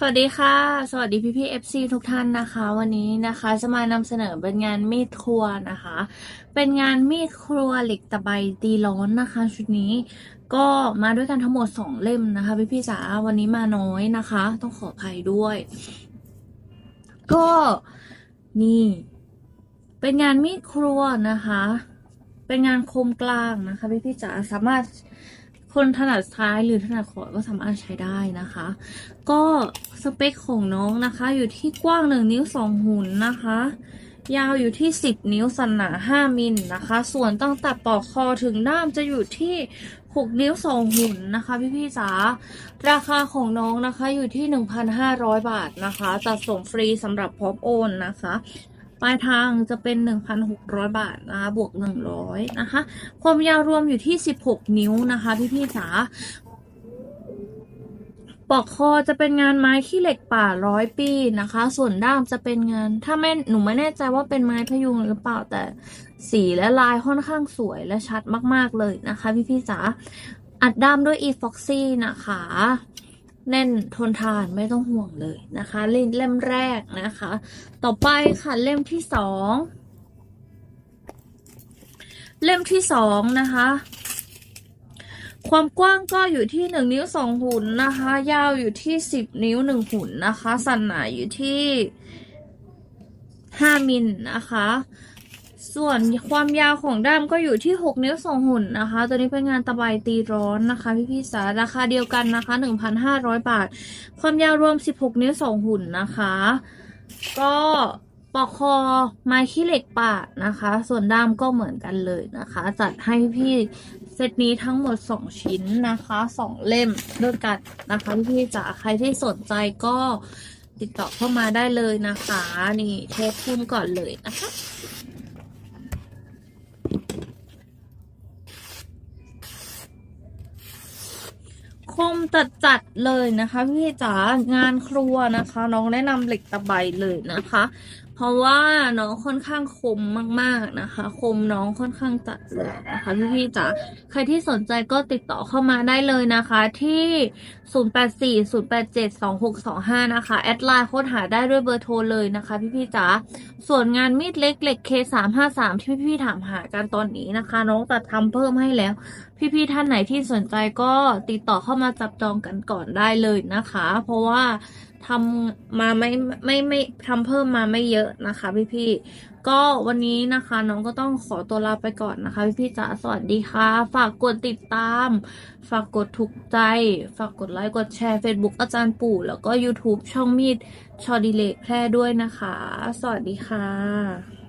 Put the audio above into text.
สวัสดีค่ะ สวัสดีพี่พี่เอฟซีทุกท่านนะคะ วันนี้นะคะจะมานำเสนอเป็นงานมีดครัวนะคะ เป็นงานมีดครัวเหล็กตะไบตีร้อนนะคะ ชุดนี้ก็มาด้วยกันทั้งหมดสองเล่มนะคะ พี่พี่จ๋าวันนี้มาน้อยนะคะ ต้องขออภัยด้วย ก็นี่ เป็นงานมีดครัวนะคะ เป็นงานคมกลางนะคะ พี่พี่จ๋าสามารถ คนถนัดซ้ายหรือถนัดขวาก็สามารถใช้ได้นะคะ ก็สเปคของน้องนะคะ อยู่ที่กว้าง 1 นิ้ว 2 หุ่นนะคะ ยาวอยู่ที่ 10 นิ้วสันหนา 5 มิลนะคะ ส่วนตั้งแต่ปอกคอถึงด้ามจะอยู่ที่ 6 นิ้ว 2 หุ่นนะคะพี่พี่ๆจ๋าราคาของน้องนะคะอยู่ที่ 1,500 บาทนะคะจัดส่งฟรีสำหรับพร้อมโอนนะคะ ปลายทางจะเป็น 1,600 บาทนะคะบวก 100 นะคะ ความยาวรวมอยู่ที่ 16 นิ้วนะคะพี่พี่จ๋าปอกคอจะเป็นงานไม้ขี้เหล็กป่าร้อยปีนะคะ ส่วนด้ามจะเป็นงาน ถ้าไม่หนูไม่แน่ใจว่าเป็นไม้พยุงหรือเปล่าแต่สีและลายค่อนข้างสวยและชัดมาก ๆ เลยนะคะ พี่พี่จ๋าอัดด้ามด้วย e f o x y นะคะ แน่นทนทานไม่ต้องห่วงเลยนะคะเล่มแรกนะคะ ต่อไปค่ะเล่มที่สองเล่มที่สองนะคะ ความกว้างก็อยู่ที่หนึ่งนิ้วสองหุ่นนะคะ ยาวอยู่ที่สิบนิ้วหนึ่งหุ่นนะคะ สันหนาอยู่ที่ห้ามิลนะคะ ส่วนความยาวของด้ามก็อยู่ที่หกนิ้วสองหุ่นนะคะ ตัวนี้เป็นงานตะไบตีร้อนนะคะพี่พี่สาราคาเดียวกันนะคะหนึ่งพันห้าร้อยบาท ความยาวรวมสิบหกนิ้วสองหุ่นนะคะ ก็ปอกคอไม้ขี้เหล็กป่าดนะคะ ส่วนด้ามก็เหมือนกันเลยนะคะ จัดให้พี่เซตนี้ทั้งหมด 2 ชิ้นนะคะ 2 เล่มด้วยกันนะคะพี่ๆจ๋าใครที่สนใจก็ติดต่อเข้ามาได้เลยนะคะ นี่เทปพุ่มก่อนเลยนะคะ คมจัดจัดเลยนะคะ พี่จ๋างานครัวนะคะ น้องแนะนำเหล็กตะไบเลยนะคะ เพราะว่าน้องค่อนข้างคมมาก ๆนะคะ คมน้องค่อนข้างจัดเลยนะคะพี่พี่ๆจ๋าใครที่สนใจก็ติดต่อเข้ามาได้เลยนะคะ ที่ 0840872625 นะคะ แอดไลน์ค้นหาได้ด้วยเบอร์โทรเลยนะคะ พี่พี่ๆจ๋าส่วนงานมีดเล็กเหล็ก K353 ที่พี่พี่ๆถามหากันตอนนี้นะคะ น้องตัดทำเพิ่มให้แล้ว พี่ๆท่านไหนที่สนใจก็ติดต่อเข้ามาจับจองกันก่อนได้เลยนะคะ เพราะว่า ทำมาไม่ไม่ไม่ทำเพิ่มมาไม่เยอะนะคะ พี่พี่ก็วันนี้นะคะน้องก็ต้องขอตัวลาไปก่อนนะคะ พี่พี่จ๋าสวัสดีค่ะ ฝากกดติดตาม ฝากกดถูกใจ ฝากกดไลค์กดแชร์ Facebook อาจารย์ปู่ แล้วก็ YouTube ช่องมีดชอดิเลกแพร่ด้วยนะคะ สวัสดีค่ะ